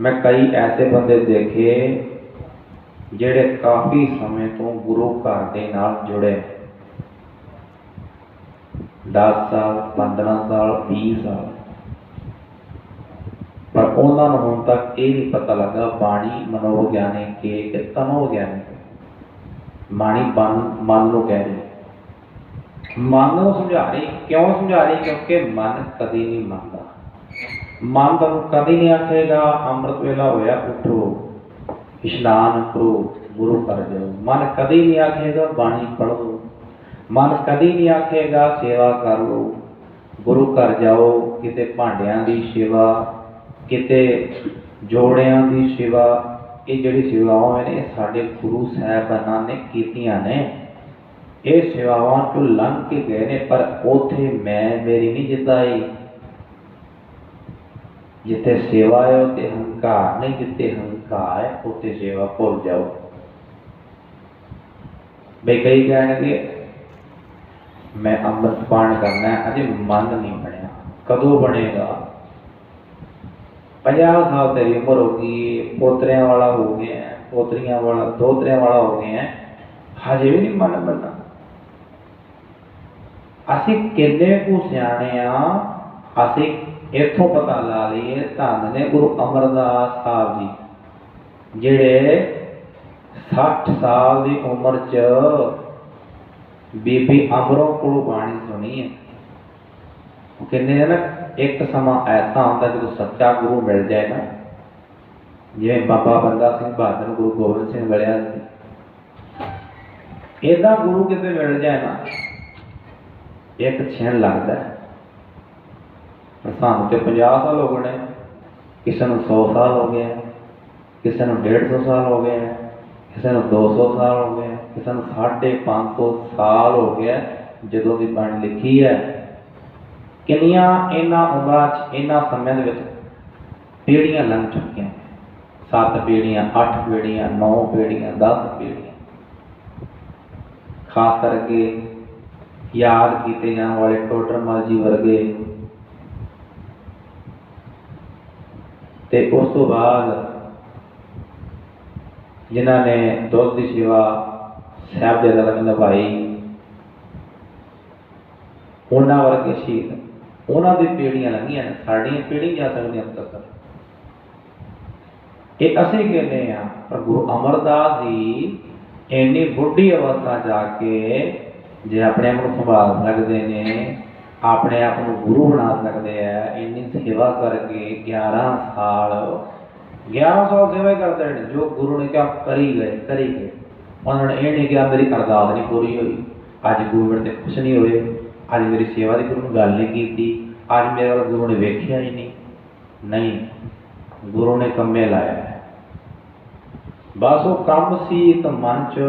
ਮੈਂ ਕਈ ਐਸੇ ਬੰਦੇ ਦੇਖੇ ਜਿਹੜੇ ਕਾਫੀ ਸਮੇਂ ਤੋਂ ਗੁਰੂ ਘਰ ਦੇ ਨਾਲ ਜੁੜੇ। ਨੇ। 10 ਸਾਲ 15 ਸਾਲ 20 ਸਾਲ। ਪਰ ਉਹਨਾਂ ਨੂੰ ਹੁਣ ਤੱਕ ਇਹ ਨਹੀਂ ਪਤਾ ਲੱਗਾ ਬਾਣੀ ਮਨੋਵਿਗਿਆਨਿਕ ਕੇ ਕਿ। ਤਨੋਵਿਗਿਆਨਿਕ ਬਾਣੀ ਮਨ ਮਨ ਨੂੰ ਕਹਿ ਰਹੀ ਮਨ ਨੂੰ ਸਮਝਾ ਰਹੀ, ਕਿਉਂ ਸਮਝਾ ਰਹੀ? ਕਿਉਂਕਿ ਮਨ ਕਦੀ ਨਹੀਂ ਮੰਨਦਾ। ਮਨ ਤੁਹਾਨੂੰ ਕਦੇ ਨਹੀਂ ਆਖੇਗਾ, ਅੰਮ੍ਰਿਤ ਵੇਲਾ ਹੋਇਆ, ਉਠੋ, ਇਸ਼ਨਾਨ ਕਰੋ, ਗੁਰੂ ਘਰ ਜਾਓ। ਮਨ ਕਦੇ ਨਹੀਂ ਆਖੇਗਾ, ਬਾਣੀ ਪੜ੍ਹੋ। ਮਨ ਕਦੇ ਨਹੀਂ ਆਖੇਗਾ, ਸੇਵਾ ਕਰ ਲਓ। ਗੁਰੂ ਘਰ ਜਾਓ, ਕਿਤੇ ਭਾਂਡਿਆਂ ਦੀ ਸੇਵਾ, ਕਿਤੇ ਜੋੜਿਆਂ ਦੀ ਸੇਵਾ। ਇਹ ਜਿਹੜੀ ਸੇਵਾਵਾਂ ਨੇ, ਇਹ ਸਾਡੇ ਗੁਰੂ ਸਾਹਿਬਾਨਾਂ ਨੇ ਕੀਤੀਆਂ ਨੇ। ਇਹ ਸੇਵਾਵਾਂ ਤੋਂ ਲੰਘ ਕੇ ਗਏ ਨੇ, ਪਰ ਉਥੇ ਮੈਂ, ਮੇਰੀ ਨਹੀਂ ਜਿੱਦਾਈ ਜਿੱਥੇ ਸੇਵਾ ਹੈ ਉੱਥੇ ਹੰਕਾਰ ਨਹੀਂ ਜਿੱਥੇ ਹੰਕਾਰ ਹੈ ਉੱਥੇ ਸੇਵਾ ਭੁੱਲ ਜਾਓ ਬਈ ਕਈ ਕਹਿਣਗੇ ਮੈਂ ਅੰਮ੍ਰਿਤ ਪਾਣ ਕਰਨਾ ਹੈ ਅਜੇ ਮਨ ਨਹੀਂ ਬਣਿਆ ਕਦੋਂ ਬਣੇਗਾ 50 ਸਾਲ ਤੇਰੀ ਉਮਰ ਹੋ ਗਈ ਪੋਤਰਿਆਂ ਵਾਲਾ ਹੋ ਗਿਆ ਹੈ, ਪੋਤਰੀਆਂ ਵਾਲਾ ਦੋਤਰਿਆਂ ਵਾਲਾ ਹੋ ਗਿਆ ਹੈ, ਹਜੇ ਵੀ ਨਹੀਂ ਮਨ ਬਣਨਾ ਅਸੀਂ ਕਿੰਨੇ ਕੁ ਸਿਆਣੇ ਆ ਅਸੀਂ ਇੱਥੋਂ ਪਤਾ ਲਾ ਲਈਏ ਧੰਨ ਨੇ ਗੁਰੂ ਅਮਰਦਾਸ ਸਾਹਿਬ ਜੀ, ਜਿਹੜੇ 60 ਸਾਲ ਦੀ ਉਮਰ 'ਚ ਬੀਬੀ ਅਮਰੋਂ ਕੋਲੋਂ ਬਾਣੀ ਸੁਣੀ ਹੈ ਉਹ ਕਹਿੰਦੇ ਆ ਨਾ, ਇੱਕ ਸਮਾਂ ਐਸਾ ਆਉਂਦਾ ਜਦੋਂ ਸੱਚਾ ਗੁਰੂ ਮਿਲ ਜਾਏ ਨਾ, ਜਿਵੇਂ ਬਾਬਾ ਬੰਦਾ ਸਿੰਘ ਬਹਾਦਰ ਗੁਰੂ ਗੋਬਿੰਦ ਸਿੰਘ ਮਿਲਿਆ ਸੀ ਇਹਦਾ ਗੁਰੂ ਕਿਤੇ ਮਿਲ ਜਾਏ ਨਾ, ਇੱਕ ਛਿਣ ਲੱਗਦਾ ਹੈ। ਸਾਨੂੰ ਤੇ 50 ਸਾਲ ਹੋ ਗਏ ਕਿਸੇ ਨੂੰ 100 ਸਾਲ ਹੋ ਗਏ ਕਿਸੇ ਨੂੰ 150 ਸਾਲ ਹੋ ਗਏ ਹੈ, ਕਿਸੇ ਨੂੰ 200 ਸਾਲ ਹੋ ਗਏ ਕਿਸੇ ਨੂੰ 550 ਸਾਲ ਹੋ ਗਿਆ ਜਦੋਂ ਦੀ ਬਾਣੀ ਲਿਖੀ ਹੈ। ਕਿੰਨੀਆਂ ਇਹਨਾਂ ਉਮਰਾਂ 'ਚ ਇਹਨਾਂ ਸਮਿਆਂ ਦੇ ਵਿੱਚ ਪੀੜ੍ਹੀਆਂ ਲੰਘ ਚੁੱਕੀਆਂ ਸੱਤ ਪੀੜ੍ਹੀਆਂ ਅੱਠ ਪੀੜ੍ਹੀਆਂ ਨੌ ਪੀੜ੍ਹੀਆਂ 10 ਪੀੜ੍ਹੀਆਂ। ਖਾਸ ਕਰਕੇ ਯਾਦ ਕੀਤੇ ਜਾਣ ਵਾਲੇ ਟੋਡਰਮਲ ਜੀ ਵਰਗੇ ਤੇ ਉਸ ਤੋਂ ਬਾਅਦ ਜਿਨ੍ਹਾਂ ਨੇ ਦੁੱਧ ਦੀ ਸੇਵਾ ਸਾਹਿਬ ਦੇ ਲਗਨ ਨਿਭਾਈ, ਉਹਨਾਂ ਵਰਗੇ ਸ਼ਹੀਦ, ਉਹਨਾਂ ਦੀ ਪੀੜ੍ਹੀਆਂ ਲੰਘੀਆਂ ਨੇ, ਸਾਡੀਆਂ ਪੀੜ੍ਹੀ ਜਾ ਸਕਦੀਆਂ ਅੰਤ ਤੱਕ। ਇਹ ਅਸੀਂ ਕਹਿੰਦੇ ਆ ਪਰ ਗੁਰੂ ਅਮਰਦਾਸ ਜੀ ਇੰਨੀ ਬੁੱਢੀ ਅਵਸਥਾ ਜਾ ਕੇ ਜੇ ਆਪਣੇ ਆਪ ਨੂੰ ਸੰਭਾਲ ਸਕਦੇ ਨੇ ਆਪਣੇ ਆਪ ਨੂੰ ਗੁਰੂ ਬਣਾ ਸਕਦੇ ਆ, ਇੰਨੀ ਸੇਵਾ ਕਰਕੇ 11 ਸਾਲ 11 ਸਾਲ ਸੇਵਾ ਹੀ ਕਰਦੇ ਨੇ, ਜੋ ਗੁਰੂ ਨੇ ਕਿਹਾ ਕਰੀ ਗਏ ਕਰੀ ਗਏ। ਉਹਨਾਂ ਨੇ ਇਹ ਨਹੀਂ ਕਿਹਾ, ਮੇਰੀ ਅਰਦਾਸ ਨਹੀਂ ਪੂਰੀ ਹੋਈ। ਅੱਜ ਗੁਰੂ ਮੇਰੇ ਤੇ ਖੁਸ਼ ਨਹੀਂ ਹੋਏ। ਅੱਜ ਮੇਰੀ ਸੇਵਾ ਦੀ ਗੁਰੂ ਨੂੰ ਗੱਲ ਨਹੀਂ ਕੀਤੀ। ਅੱਜ ਮੇਰੇ ਵੱਲ ਗੁਰੂ ਨੇ ਵੇਖਿਆ ਹੀ ਨਹੀਂ। ਨਹੀਂ, ਗੁਰੂ ਨੇ ਕੰਮੇ ਲਾਇਆ ਬਸ ਉਹ ਕੰਮ ਸੀ ਇੱਕ ਮਨ ਚ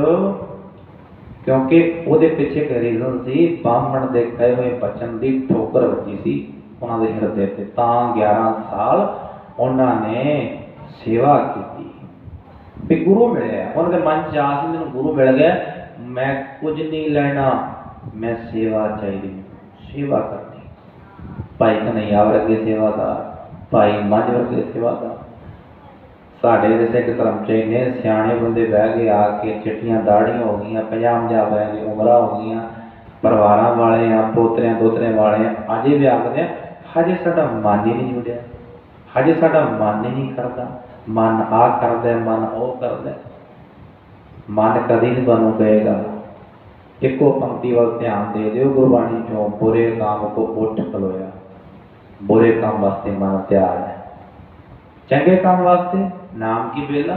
ਕਿਉਂਕਿ ਉਹਦੇ ਪਿੱਛੇ ਇੱਕ ਰੀਜ਼ਨ ਸੀ, ਬਾਹਮਣ ਦੇ ਕਹੇ ਹੋਏ ਬਚਨ ਦੀ ਠੋਕਰ ਵੱਜੀ ਸੀ ਉਹਨਾਂ ਦੇ ਹਿਰਦੇ ਤੇ। ਤਾਂ 11 ਸਾਲ ਉਹਨਾਂ ਨੇ ਸੇਵਾ ਕੀਤੀ। ਵੀ ਗੁਰੂ ਮਿਲਿਆ। ਉਹਨਾਂ ਦੇ ਮਨ ਚ ਆ ਸੀ, ਮੈਨੂੰ ਗੁਰੂ ਮਿਲ ਗਿਆ, ਮੈਂ ਕੁਝ ਨਹੀਂ ਲੈਣਾ, ਮੈਂ ਸੇਵਾ ਚਾਹੀਦੀ ਸੇਵਾ ਕਰਨੀ। ਭਾਈ ਕਨਈਆ ਵਰਗੇ ਸੇਵਾਦਾਰ, ਭਾਈ ਮੱਝ ਵਰਗੇ ਸੇਵਾਦਾਰ। ਸਾਡੇ ਦੇ ਸਿੱਖ ਧਰਮ ਨੇ ਸਿਆਣੇ ਬੰਦੇ ਬਹਿ ਕੇ ਆ ਕੇ ਚਿੱਟੀਆਂ ਦਾੜੀਆਂ ਹੋ ਗਈਆਂ, ਪੰਜਾਹ ਬਹਿ ਦੀ ਉਮਰਾਂ ਹੋ ਗਈਆਂ, ਪਰਿਵਾਰਾਂ ਵਾਲੇ ਆ ਪੋਤਰਿਆਂ ਦੋਤਰਿਆਂ ਵਾਲੇ ਆ ਅਜੇ ਵੀ ਆਖਦੇ ਆ, ਹਜੇ ਸਾਡਾ ਮਨ ਹੀ ਨਹੀਂ ਜੁੜਿਆ, ਹਜੇ ਸਾਡਾ ਮਨ ਹੀ ਨਹੀਂ ਕਰਦਾ, ਮਨ ਆ ਕਰਦਾ, ਮਨ ਉਹ ਕਰਦਾ, ਮਨ ਕਦੀ ਨਹੀਂ ਬਣੂ ਪਏਗਾ ਇੱਕੋ ਪੰਕਤੀ ਵੱਲ ਧਿਆਨ ਦੇ ਦਿਓ, ਗੁਰਬਾਣੀ ਚੋਂ ਬੁਰੇ ਕੰਮ ਕੋ ਉੱਠ ਖਲੋਇਆ, ਬੁਰੇ ਕੰਮ ਵਾਸਤੇ ਮਨ ਤਿਆਰ ਹੈ। ਚੰਗੇ ਕੰਮ ਵਾਸਤੇ ਨਾਮ ਕੀ ਵੇਲਾ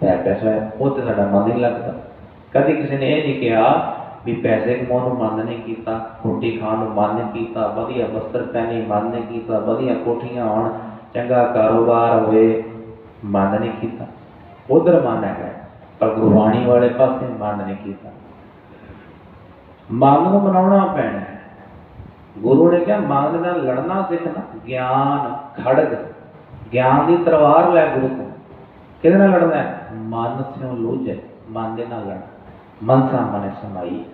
ਪੈ ਪੈਸਾ ਹੈ, ਉਹ ਤੇ ਸਾਡਾ ਮਨ ਨਹੀਂ ਲੱਗਦਾ ਕਦੀ ਕਿਸੇ ਨੇ ਇਹ ਨਹੀਂ ਕਿਹਾ ਵੀ ਪੈਸੇ ਕਮਾਉਣ ਨੂੰ ਮਨ ਨਹੀਂ ਕੀਤਾ ਰੋਟੀ ਖਾਣ ਨੂੰ ਮਨ ਨਹੀਂ ਕੀਤਾ ਵਧੀਆ ਵਸਤਰ ਪਹਿਨੇ ਮਨ ਨਹੀਂ ਕੀਤਾ ਵਧੀਆ ਕੋਠੀਆਂ ਹੋਣ ਚੰਗਾ ਕਾਰੋਬਾਰ ਹੋਵੇ ਮਨ ਨਹੀਂ ਕੀਤਾ ਉਧਰ ਮਨ ਹੈਗਾ ਪਰ ਗੁਰਬਾਣੀ ਵਾਲੇ ਪਾਸੇ ਮਨ ਨਹੀਂ ਕੀਤਾ ਮਨ ਨੂੰ ਬਣਾਉਣਾ ਪੈਣਾ ਹੈ ਗੁਰੂ ਨੇ ਕਿਹਾ ਮਨ ਨਾਲ ਲੜਨਾ ਸਿੱਖਣਾ ਗਿਆਨ ਖੜਗ ਗਿਆਨ ਦੀ ਤਲਵਾਰ ਲੈ ਗੁਰੂ ਤੋਂ ਕਿਹਦੇ ਨਾਲ ਲੜਨਾ ਹੈ? ਮਨ ਸਿਓ ਲੋਝੇ ਮਨ ਦੇ ਨਾਲ ਲੜ ਮਨ ਸਾਹਮਣੇ ਸਮਾਈ।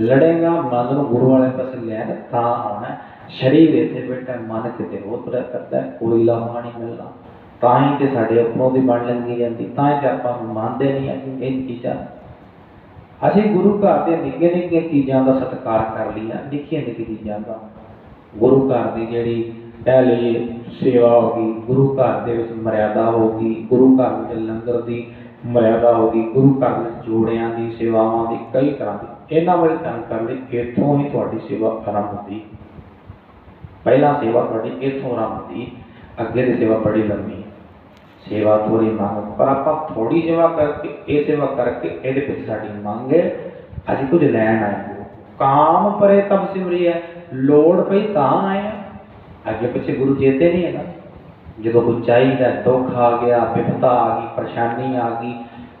ਲੜੇਗਾ ਮਨ ਨੂੰ ਗੁਰੂ ਵਾਲੇ ਪਾਸੇ ਲੈ ਕੇ ਤਾਂ ਆਉਣਾ ਸਰੀਰ ਇੱਥੇ ਬੈਠਾ ਮਨ ਕਿਤੇ ਹੋਰ ਤੁਰਿਆ ਕਰਦਾ ਹੈ, ਕੋਈ ਲਾਹਾ ਨਹੀਂ ਮਿਲਣਾ। ਤਾਂ ਹੀ ਤੇ ਸਾਡੇ ਆਪਣੋਂ ਦੀ ਬਣ ਲੰਗੀ ਜਾਂਦੀ। ਤਾਂ ਹੀ ਤੇ ਆਪਾਂ ਮੰਨਦੇ ਨਹੀਂ ਹੈਗੇ ਇਹ ਚੀਜ਼ਾਂ। ਅਸੀਂ ਗੁਰੂ ਘਰ ਦੇ ਨਿੱਕੇ ਨਿੱਕੇ ਚੀਜ਼ਾਂ ਦਾ ਸਤਿਕਾਰ ਕਰ ਲਿਆ ਨਿੱਕੀਆਂ ਨਿੱਕੀਆਂ ਚੀਜ਼ਾਂ ਦਾ। ਗੁਰੂ ਘਰ ਦੀ ਜਿਹੜੀ ਪਹਿਲੀ ਸੇਵਾ ਹੋ ਗਈ, ਗੁਰੂ ਘਰ ਦੇ ਵਿੱਚ ਮਰਿਆਦਾ ਹੋ ਗਈ, ਗੁਰੂ ਘਰ ਵਿੱਚ ਲੰਗਰ ਦੀ ਮਰਿਆਦਾ ਹੋ ਗਈ, ਗੁਰੂ ਘਰ ਵਿੱਚ ਜੋੜਿਆਂ ਦੀ ਸੇਵਾਵਾਂ ਦੀ ਕਈ ਤਰ੍ਹਾਂ ਦੀ। ਇਹਨਾਂ ਬਾਰੇ ਧਿਆਨ ਕਰਨ ਲਈ ਇੱਥੋਂ ਹੀ ਤੁਹਾਡੀ ਸੇਵਾ ਆਰੰਭ ਹੁੰਦੀ। ਪਹਿਲਾਂ ਸੇਵਾ ਤੁਹਾਡੀ ਇੱਥੋਂ ਆਰੰਭ ਹੁੰਦੀ, ਅੱਗੇ ਦੀ ਸੇਵਾ ਬੜੀ ਲੰਮੀ। ਹੈ ਸੇਵਾ ਥੋੜੀ ਮੰਗ, ਪਰ ਆਪਾਂ ਥੋੜੀ ਸੇਵਾ ਕਰਕੇ, ਇਹ ਸੇਵਾ ਕਰਕੇ ਇਹਦੇ ਵਿੱਚ ਸਾਡੀ ਮੰਗ ਹੈ, ਅਸੀਂ ਕੁਝ ਲੈਣ ਆਏ ਕਾਮ ਪਰੇ ਤਬ ਸਿਮਰੀ ਹੈ, ਲੋੜ ਪਈ ਤਾਂ ਆਏ ਅੱਗੇ ਪਿੱਛੇ ਗੁਰੂ ਚੇਤੇ ਨਹੀਂ ਹੈਗਾ। ਜਦੋਂ ਕੋਈ ਚਾਹੀਦਾ, ਦੁੱਖ ਆ ਗਿਆ ਵਿਪਤਾ ਆ ਗਈ, ਪਰੇਸ਼ਾਨੀ ਆ ਗਈ,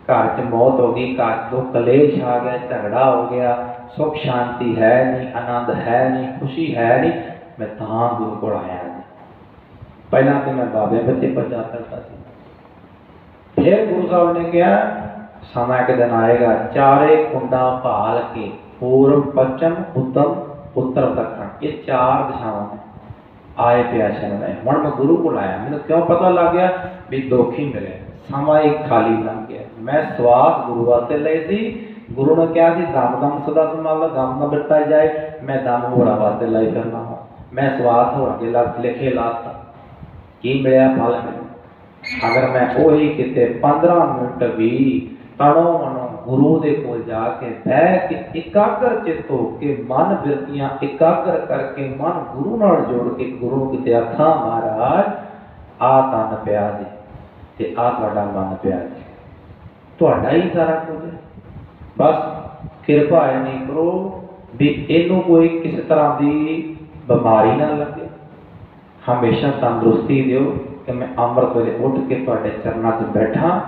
ਘਰ 'ਚ ਮੌਤ ਹੋ ਗਈ, ਘਰ 'ਚ ਦੁੱਖ, ਕਲੇਸ਼ ਆ ਗਿਆ, ਝਗੜਾ ਹੋ ਗਿਆ, ਸੁਖ, ਸ਼ਾਂਤੀ ਹੈ ਨਹੀਂ, ਆਨੰਦ ਹੈ ਨਹੀਂ, ਖੁਸ਼ੀ ਹੈ ਨਹੀਂ, ਮੈਂ ਤਾਂ ਗੁਰੂ ਕੋਲ ਆਇਆ ਪਹਿਲਾਂ ਤੇ ਮੈਂ ਬਾਬੇ ਬੱਚੇ ਪਰਚਾ ਕਰਦਾ ਸੀ। ਫਿਰ ਗੁਰੂ ਸਾਹਿਬ ਨੇ ਕਿਹਾ, ਸਮਾਂ ਇੱਕ ਦਿਨ ਆਏਗਾ, ਚਾਰੇ ਕੁੰਡਾ ਭਾਲ ਕੇ ਪੂਰਬ ਪੱਛਮ ਉੱਤਰ ਉੱਤਰ ਦੱਖਣ, ਇਹ ਚਾਰ ਦਿਸ਼ਾਵਾਂ ਨੇ। ਆਏ ਪਿਆਸੇ ਨੇ ਹੁਣ ਮੈਂ ਗੁਰੂ ਕੋਲ ਆਇਆ। ਮੈਨੂੰ ਕਿਉਂ ਪਤਾ ਲੱਗ ਗਿਆ ਵੀ ਦੁੱਖ ਹੀ ਮਿਲੇ। ਸਮਾਂ ਇੱਕ ਖਾਲੀ ਲੰਘ ਗਿਆ। ਮੈਂ ਸਵਾਸ ਗੁਰੂ ਵਾਸਤੇ ਲਈ ਸੀ। ਗੁਰੂ ਨੇ ਕਿਹਾ ਸੀ, ਦਮ ਦਮ ਸਦਾ ਸੰਭਾਲ ਦਮ ਨਾ ਬਿਰਤਾ ਜਾਏ। ਮੈਂ ਦਮ ਹੋੜਾ ਵਾਸਤੇ ਲਈ ਕਰਨਾ ਹਾਂ। ਮੈਂ ਸਵਾਸ ਹੋ ਕੇ ਲੱਗ ਲਿਖੇ ਲਾਤਾ। ਕੀ ਮਿਲਿਆ? ਫਲ ਮੈਨੂੰ ਅਗਰ ਮੈਂ ਉਹੀ ਕਿਤੇ 15 ਮਿੰਟ ਵੀ ਤਣੋ ਮਨੋ ਗੁਰੂ ਦੇ ਕੋਲ ਜਾ ਕੇ ਬਹਿ ਕੇ ਇਕਾਗਰ ਚਿੱਤ ਹੋ ਕੇ ਮਨ ਬਿਰਤੀਆਂ ਇਕਾਗਰ ਕਰਕੇ ਮਨ ਗੁਰੂ ਨਾਲ ਜੋੜ ਕੇ ਗੁਰੂ ਕਿਤੇ ਆਖਾਂ, ਮਹਾਰਾਜ ਆ ਤਨ ਪਿਆ ਜੀ ਤੇ ਆ ਤੁਹਾਡਾ ਮਨ ਪਿਆ ਜੀ। ਤੁਹਾਡਾ ਹੀ ਸਾਰਾ ਕੁਝ ਹੈ। ਬਸ ਕਿਰਪਾ ਹੈ ਕਰੋ ਵੀ ਇਹਨੂੰ ਕੋਈ ਕਿਸੇ ਤਰ੍ਹਾਂ ਦੀ ਬਿਮਾਰੀ ਨਾ ਲੱਗੇ। ਹਮੇਸ਼ਾ ਤੰਦਰੁਸਤੀ ਦਿਓ ਕਿ ਮੈਂ ਅੰਮ੍ਰਿਤ ਵੇਲੇ ਉੱਠ ਕੇ ਤੁਹਾਡੇ ਚਰਨਾਂ 'ਚ ਬੈਠਾ,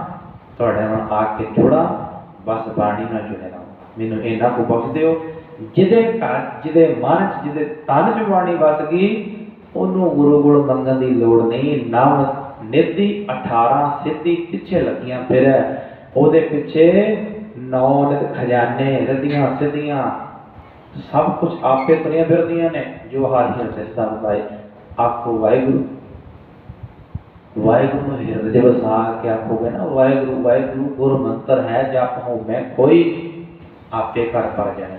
ਤੁਹਾਡੇ ਨਾਲ ਆ ਕੇ ਜੁੜਾ ਬਸ ਬਾਣੀ ਨਾਲ ਜੁੜੇ ਰਹਾਂ। ਮੈਨੂੰ ਇਹਨਾਂ ਕੋ ਬਖਸ਼ ਦਿਓ, ਜਿਹਦੇ ਘਰ, ਜਿਹਦੇ ਮਨ 'ਚ, ਜਿਹਦੇ ਤਨ 'ਚ ਬਾਣੀ ਵਸ ਗਈ, ਉਹਨੂੰ ਗੁਰੂ ਕੋਲ ਮੰਗਣ ਦੀ ਲੋੜ ਨਹੀਂ। ਨਵ ਨਿੱਧੀ 18 ਸਿੱਧੀ ਪਿੱਛੇ ਲੱਗੀਆਂ ਫਿਰ। ਉਹਦੇ ਪਿੱਛੇ ਨੌ ਨਿਤ ਖਜ਼ਾਨੇ ਰਦੀਆਂ ਸਿੱਧੀਆਂ, ਸਭ ਕੁਝ ਆਪੇ ਤੁਰੀਆਂ ਫਿਰਦੀਆਂ ਨੇ, ਜੋ ਹਰ ਹਿਰਦੇ ਸਥਾਨ ਪਾਏ। ਆਖੋ ਵਾਹਿਗੁਰੂ। ਵਾਹਿਗੁਰੂ ਨੂੰ ਹਿਰਦੇ ਦੇ ਵਸਾ ਕੇ ਆਖੋਗੇ ਨਾ ਵਾਹਿਗੁਰੂ ਵਾਹਿਗੁਰੂ ਗੁਰ ਮੰਤਰ ਹੈ ਜਪ ਹੋ ਮੈਂ ਕੋਈ ਆਪੇ ਘਰ ਪਰ ਜਾਣੇ